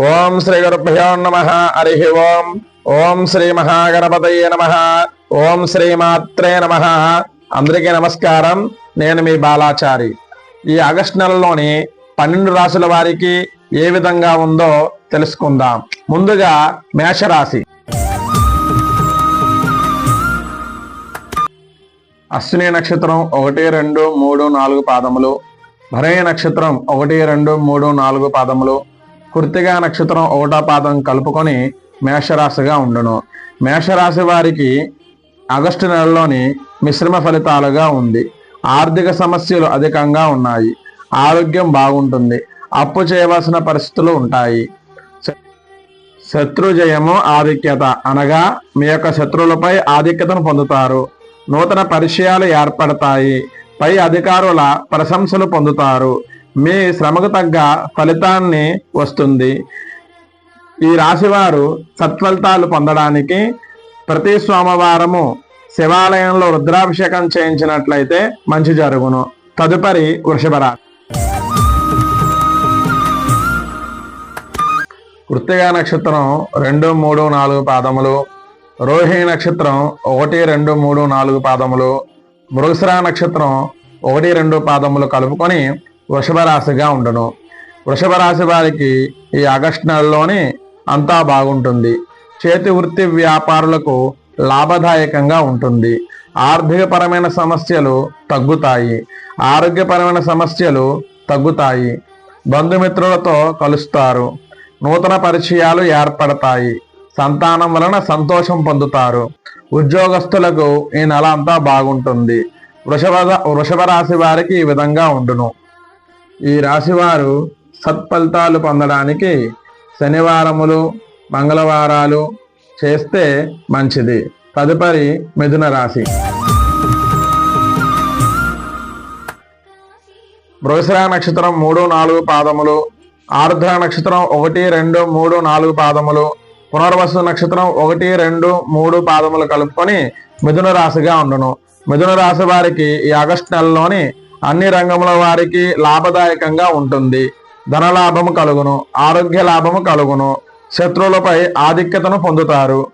ఓం శ్రీ గురుభ్యో నమ హరి ఓం. ఓం శ్రీ మహాగణపతయ నమ ఓం శ్రీ మాత్రే నమ. అందరికీ నమస్కారం. నేను మీ బాలాచారి. ఈ ఆగస్టు నెలలోని పన్నెండు రాసుల వారికి ఏ విధంగా ఉందో తెలుసుకుందాం. ముందుగా మేషరాశి. అశ్విని నక్షత్రం ఒకటి రెండు మూడు నాలుగు పాదములు. భరణి నక్షత్రం ఒకటి రెండు మూడు నాలుగు పాదములు. కృతిగా నక్షత్రం ఒకటో పాదం కలుపుకొని మేషరాశిగా ఉండును. మేషరాశి వారికి ఆగస్టు నెలలోని మిశ్రమ ఫలితాలుగా ఉంది. ఆర్థిక సమస్యలు అధికంగా ఉన్నాయి. ఆరోగ్యం బాగుంటుంది. అప్పు చేయవలసిన పరిస్థితులు ఉంటాయి. శత్రుజయము ఆధిక్యత అనగా మీ యొక్క శత్రువులపై ఆధిక్యతను పొందుతారు. నూతన పరిచయాలు ఏర్పడతాయి. పై అధికారుల ప్రశంసలు పొందుతారు. మీ శ్రమకు తగ్గ ఫలితాన్ని వస్తుంది. ఈ రాశివారు సత్ఫలితాలు పొందడానికి ప్రతి సోమవారము శివాలయంలో రుద్రాభిషేకం చేయించినట్లయితే మంచి జరుగును. తదుపరి వృషభ రాశి. కృత్తిగా నక్షత్రం రెండు మూడు నాలుగు పాదములు. రోహిణి నక్షత్రం ఒకటి రెండు మూడు నాలుగు పాదములు. మృగశిర నక్షత్రం ఒకటి రెండు పాదములు కలుపుకొని వృషభరాశిగా ఉండను. ఉండును వారికి ఈ ఆగస్టు నెలలోని అంతా బాగుంటుంది. చేతి వృత్తి వ్యాపారులకు లాభదాయకంగా ఉంటుంది. ఆర్థికపరమైన సమస్యలు తగ్గుతాయి. ఆరోగ్యపరమైన సమస్యలు తగ్గుతాయి. బంధుమిత్రులతో కలుస్తారు. నూతన పరిచయాలు ఏర్పడతాయి. సంతానం వలన సంతోషం పొందుతారు. ఉద్యోగస్తులకు ఈ నెల అంతా బాగుంటుంది. వృషభ వృషభ రాశి వారికి ఈ విధంగా ఉండును. ఈ రాశివారు సత్ఫలితాలు పొందడానికి శనివారములు మంగళవారాలు చేస్తే మంచిది. తదుపరి మిథున రాశి. మృగశిర నక్షత్రం మూడు నాలుగు పాదములు ఆరుద్ర నక్షత్రం ఒకటి రెండు మూడు నాలుగు పాదములు పునర్వసు నక్షత్రం ఒకటి రెండు మూడు పాదములు కలుపుకొని మిథున రాశిగా ఉండును. మిథున రాశి వారికి ఈ ఆగస్టు నెలలోని అన్ని రంగముల వారికి లాభదాయకంగా ఉంటుంది. ధనలాభము కలుగును ఆరోగ్య లాభము కలుగును శత్రువులపై ఆధిక్యతను పొందుతారు.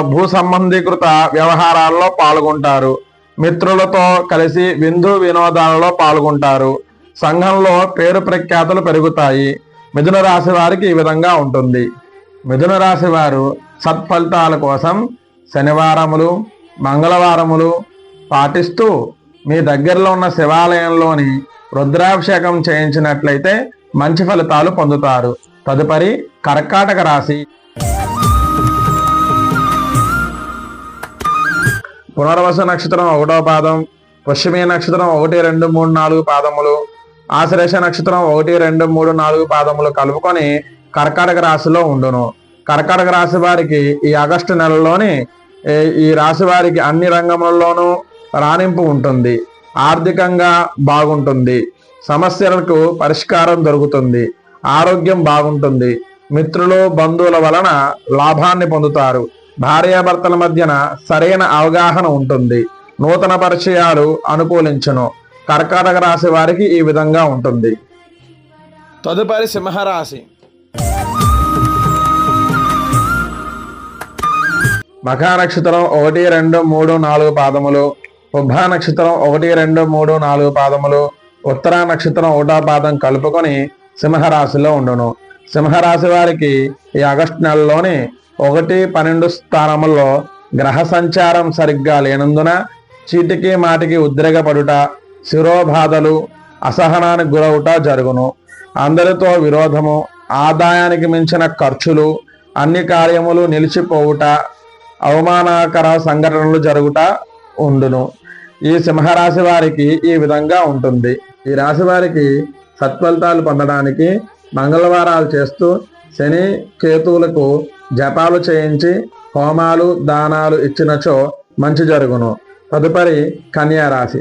భూ సంబంధీకృత వ్యవహారాల్లో పాల్గొంటారు. మిత్రులతో కలిసి విందు వినోదాలలో పాల్గొంటారు. సంఘంలో పేరు ప్రఖ్యాతులు పెరుగుతాయి. మిథున రాశి వారికి ఈ విధంగా ఉంటుంది. మిథున రాశి వారు సత్ఫలితాల కోసం శనివారములు మంగళవారములు పాటిస్తూ మీ దగ్గరలో ఉన్న శివాలయంలోని రుద్రాభిషేకం చేయించినట్లయితే మంచి ఫలితాలు పొందుతారు. తదుపరి కర్కాటక రాశి. పునర్వస నక్షత్రం ఒకటో పాదం పుష్యమి నక్షత్రం ఒకటి రెండు మూడు నాలుగు పాదములు ఆశ్లేష నక్షత్రం ఒకటి రెండు మూడు నాలుగు పాదములు కలుపుకొని కర్కాటక రాశిలో ఉండును. కర్కాటక రాశి వారికి ఈ ఆగస్టు నెలలోని ఈ రాశి వారికి అన్ని రంగములలోనూ రాణింపు ఉంటుంది. ఆర్థికంగా బాగుంటుంది. సమస్యలకు పరిష్కారం దొరుకుతుంది. ఆరోగ్యం బాగుంటుంది. మిత్రులు బంధువుల వలన లాభాన్ని పొందుతారు. భార్యాభర్తల మధ్యన సరైన అవగాహన ఉంటుంది. నూతన పరిచయాలు అనుకూలించును. కర్కాటక రాశి వారికి ఈ విధంగా ఉంటుంది. తదుపరి సింహరాశి. మఖా నక్షత్రం ఒకటి రెండు మూడు నాలుగు పాదములు. ఉభ నక్షత్రం ఒకటి రెండు మూడు నాలుగు పాదములు. ఉత్తర నక్షత్రం ఒకటో పాదం కలుపుకొని సింహరాశిలో ఉండును. సింహరాశి వారికి ఈ ఆగస్టు నెలలోని ఒకటి పన్నెండు స్థానముల్లో గ్రహ సంచారం సరిగ్గా లేనందున చీటికి మాటికి ఉద్రేకపడుట శిరోబాధలు అసహనానికి గురవుట జరుగును. అందరితో విరోధము ఆదాయానికి మించిన ఖర్చులు అన్ని కార్యములు నిలిచిపోవుట అవమానకర సంఘటనలు జరుగుట ఉండును. ఈ సింహరాశి వారికి ఈ విధంగా ఉంటుంది. ఈ రాశి వారికి సత్ఫలితాలు పొందడానికి మంగళవారాలు చేస్తూ శని కేతువులకు జపాలు చేయించి హోమాలు దానాలు ఇచ్చినచో మంచి జరుగును. తదుపరి కన్యా రాశి.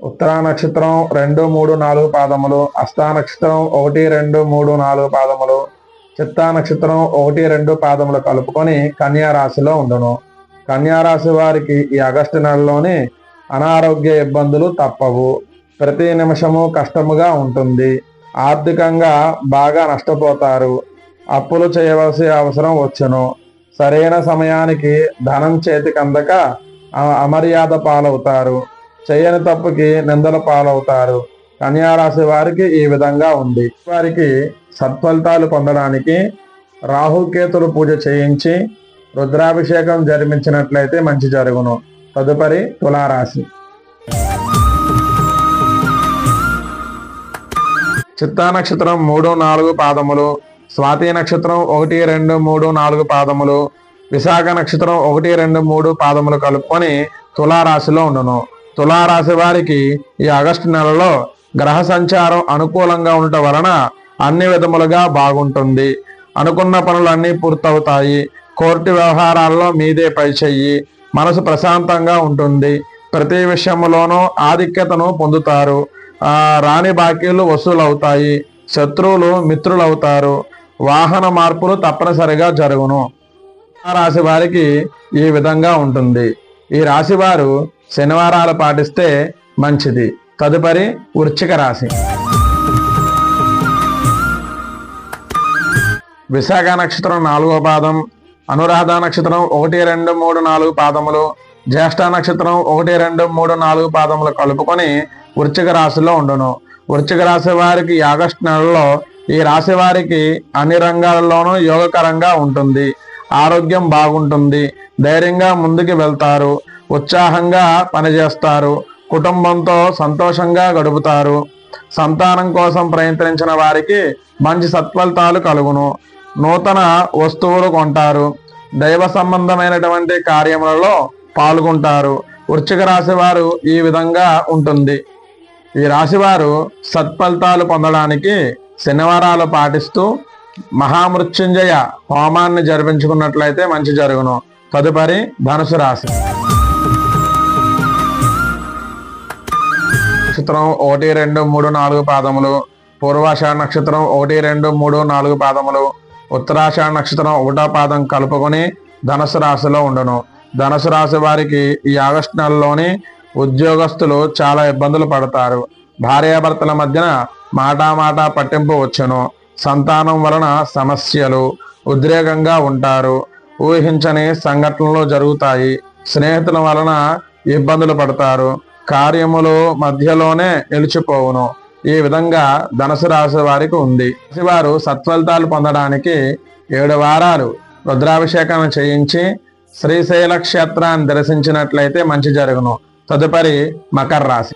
ఉత్తరా నక్షత్రం రెండు మూడు నాలుగు పాదములు అష్టా నక్షత్రం ఒకటి రెండు మూడు నాలుగు పాదములు చిత్తా నక్షత్రం ఒకటి రెండు పాదములు కలుపుకొని కన్యారాశిలో ఉండును. కన్యారాశి వారికి ఈ ఆగస్టు నెలలోని అనారోగ్య ఇబ్బందులు తప్పవు. ప్రతి నిమిషము కష్టముగా ఉంటుంది. ఆర్థికంగా బాగా నష్టపోతారు. అప్పులు చేయవలసి అవసరం వచ్చును. సరైన సమయానికి ధనం చేతికి అందక అమర్యాద పాలవుతారు. చేయని తప్పుకి నిందల పాలవుతారు. కన్యారాశి వారికి ఈ విధంగా ఉంది. వారికి సత్ఫలితాలు పొందడానికి రాహుకేతులు పూజ చేయించి రుద్రాభిషేకం జరిపించినట్లయితే మంచి జరుగును. తదుపరి తులారాశి. చిత్తా నక్షత్రం మూడు నాలుగు పాదములు స్వాతి నక్షత్రం ఒకటి రెండు మూడు నాలుగు పాదములు విశాఖ నక్షత్రం ఒకటి రెండు మూడు పాదములు కలుపుకొని తులారాశిలో ఉండును. తులారాశి వారికి ఈ ఆగస్టు నెలలో గ్రహ సంచారం అనుకూలంగా ఉండటం వలన అన్ని విధములుగా బాగుంటుంది. అనుకున్న పనులన్నీ పూర్తవుతాయి. కోర్టు వ్యవహారాల్లో మీదే పై చెయ్యి మనసు ప్రశాంతంగా ఉంటుంది. ప్రతి విషయంలోనూ ఆధిక్యతను పొందుతారు. రాణి బాకీలు వసూలవుతాయి. శత్రువులు మిత్రులవుతారు. వాహన మార్పులు తప్పనిసరిగా జరుగును. ఆ రాశి వారికి ఈ విధంగా ఉంటుంది. ఈ రాశి వారు శనివారాలు పాటిస్తే మంచిది. తదుపరి వృచ్చిక రాశి. విశాఖ నక్షత్రం నాలుగో పాదం అనురాధ నక్షత్రం ఒకటి రెండు మూడు నాలుగు పాదములు జ్యేష్ఠ నక్షత్రం ఒకటి రెండు మూడు నాలుగు పాదములు కలుపుకొని వృశ్చిక రాశిలో ఉండును. వృశ్చిక రాశి వారికి ఆగస్టు నెలలో ఈ రాశి వారికి అన్ని రంగాల్లోనూ యోగకరంగా ఉంటుంది. ఆరోగ్యం బాగుంటుంది. ధైర్యంగా ముందుకు వెళ్తారు. ఉత్సాహంగా పనిచేస్తారు. కుటుంబంతో సంతోషంగా గడుపుతారు. సంతానం కోసం ప్రయత్నించిన వారికి మంచి సత్ఫలితాలు కలుగును. నూతన వస్తువులు కొంటారు. దైవ సంబంధమైనటువంటి కార్యములలో పాల్గొంటారు. వృశ్చిక రాశి వారు ఈ విధంగా ఉంటుంది. ఈ రాశివారు సత్ఫలితాలు పొందడానికి శనివారాలు పాటిస్తూ మహామృత్యుంజయ హోమాన్ని జరిపించుకున్నట్లయితే మంచి జరుగును. తదుపరి ధనుసు రాశి. నక్షత్రం ఒకటి రెండు మూడు నాలుగు పాదములు. పూర్వాష నక్షత్రం ఒకటి రెండు మూడు నాలుగు పాదములు. ఉత్తరాషాఢ నక్షత్రం ఒకటో పాదం కలుపుకొని ధనుసు రాశిలో ఉండను. ధనుసు రాశి వారికి ఈ ఆగస్టు నెలలోని ఉద్యోగస్తులు చాలా ఇబ్బందులు పడతారు. భార్యాభర్తల మధ్యన మాటామాట పట్టింపు వచ్చును. సంతానం వలన సమస్యలు ఉద్రేకంగా ఉంటారు. ఊహించని సంఘటనలు జరుగుతాయి. స్నేహితుల వలన ఇబ్బందులు పడతారు. కార్యములు మధ్యలోనే నిలిచిపోవును. ఈ విధంగా ధనుసు రాశి వారికి ఉంది. వారు సత్ఫలితాలు పొందడానికి ఏడు వారాలు రుద్రాభిషేకం చేయించి శ్రీశైల క్షేత్రాన్ని దర్శించినట్లయితే మంచి జరుగును. తదుపరి మకర రాశి.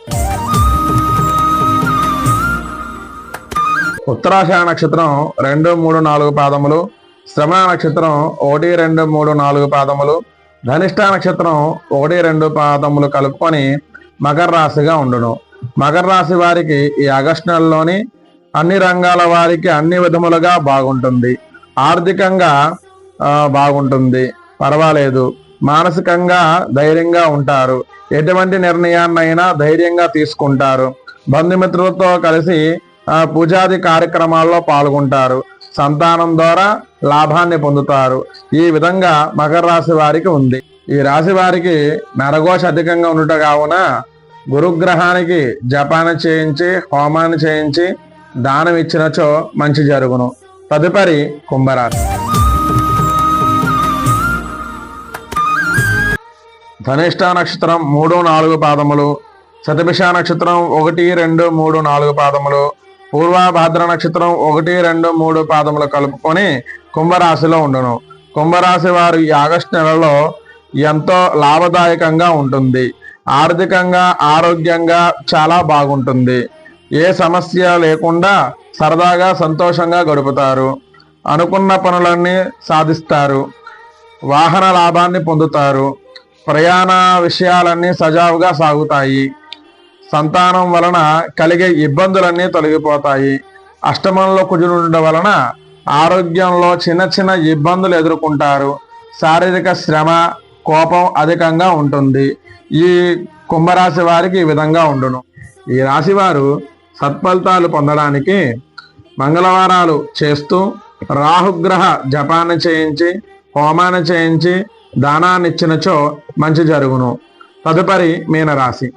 ఉత్తరాషాఢ నక్షత్రం రెండు మూడు నాలుగు పాదములు. శ్రవణ నక్షత్రం ఒకటి రెండు మూడు నాలుగు పాదములు. ధనిష్ట నక్షత్రం ఒకటి రెండు పాదములు కలుపుకొని మకర రాశిగా ఉండును. మకర రాశి వారికి ఈ ఆగస్టు నెలలోని అన్ని రంగాల వారికి అన్ని విధములుగా బాగుంటుంది. ఆర్థికంగా బాగుంటుంది. పర్వాలేదు. మానసికంగా ధైర్యంగా ఉంటారు. ఎటువంటి నిర్ణయాన్నైనా ధైర్యంగా తీసుకుంటారు. బంధుమిత్రులతో కలిసి పూజాది కార్యక్రమాల్లో పాల్గొంటారు. సంతానం ద్వారా లాభాన్ని పొందుతారు. ఈ విధంగా మకర రాశి వారికి ఉంది. ఈ రాశి వారికి నరఘోష అధికంగా ఉండుట కావున గురుగ్రహానికి జపాన చేయించి హోమాన్ని చేయించి దానం ఇచ్చినచో మంచి జరుగును. తదుపరి కుంభరాశి. ధనిష్ట నక్షత్రం మూడు నాలుగు పాదములు శతభిష నక్షత్రం ఒకటి రెండు మూడు నాలుగు పాదములు పూర్వభాద్ర నక్షత్రం ఒకటి రెండు మూడు పాదములు కలుపుకొని కుంభరాశిలో ఉండును. కుంభరాశి వారు ఈ ఆగస్టు నెలలో ఎంతో లాభదాయకంగా ఉంటుంది. ఆర్థికంగా ఆరోగ్యంగా చాలా బాగుంటుంది. ఏ సమస్య లేకుండా సరదాగా సంతోషంగా గడుపుతారు. అనుకున్న పనులన్నీ సాధిస్తారు. వాహన లాభాన్ని పొందుతారు. ప్రయాణ విషయాలన్నీ సజావుగా సాగుతాయి. సంతానం వలన కలిగే ఇబ్బందులన్నీ తొలగిపోతాయి. అష్టమంలో కుజునుండడం వలన ఆరోగ్యంలో చిన్న చిన్న ఇబ్బందులు ఎదుర్కొంటారు. శారీరక శ్రమ కోపం అధికంగా ఉంటుంది. ఈ కుంభరాశి వారికి ఈ విధంగా ఉండును. ఈ రాశి వారు సత్ఫలితాలు పొందడానికి మంగళవారాలు చేస్తూ రాహుగ్రహ జపాన్ని చేయించి హోమాన్ని చేయించి దానాన్ని ఇచ్చినచో మంచి జరుగును. తదుపరి మీనరాశి.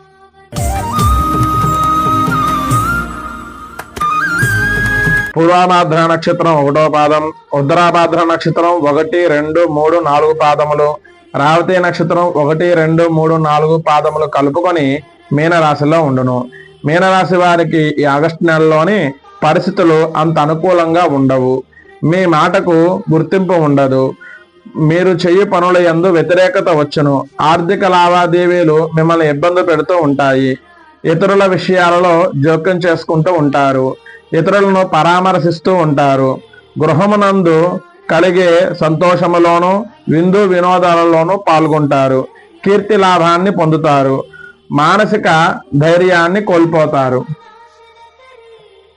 పూర్వాభాద్ర నక్షత్రం ఒకటో పాదం ఉత్తరాభాద్ర నక్షత్రం ఒకటి రెండు మూడు నాలుగు పాదములు. రావతి నక్షత్రం ఒకటి రెండు మూడు నాలుగు పాదములు కలుపుకొని మీనరాశిలో ఉండును. మీనరాశి వారికి ఈ ఆగస్టు నెలలోని పరిస్థితులు అంత అనుకూలంగా ఉండవు. మీ మాటకు గుర్తింపు ఉండదు. మీరు చెయ్యి పనుల యందు వ్యతిరేకత వచ్చును. ఆర్థిక లావాదేవీలు మిమ్మల్ని ఇబ్బంది పెడుతూ ఉంటాయి. ఇతరుల విషయాలలో జోక్యం చేసుకుంటూ ఉంటారు. ఇతరులను పరామర్శిస్తూ ఉంటారు. గృహమునందు కలిగే సంతోషములోను విందు వినోదాలలోనూ పాల్గొంటారు. కీర్తి లాభాన్ని పొందుతారు. మానసిక ధైర్యాన్ని కోల్పోతారు.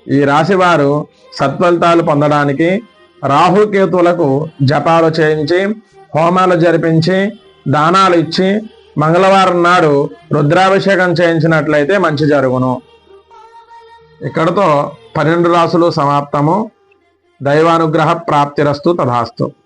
ఈ రాశివారు సత్ఫలితాలు పొందడానికి రాహుకేతులకు జపాలు చేయించి హోమాలు జరిపించి దానాలు ఇచ్చి మంగళవారం నాడు రుద్రాభిషేకం చేయించినట్లయితే మంచి జరుగును. ఇక్కడతో పన్నెండు రాసులు సమాప్తము. దైవానుగ్రహ ప్రాప్తిరస్తు తథాస్తు.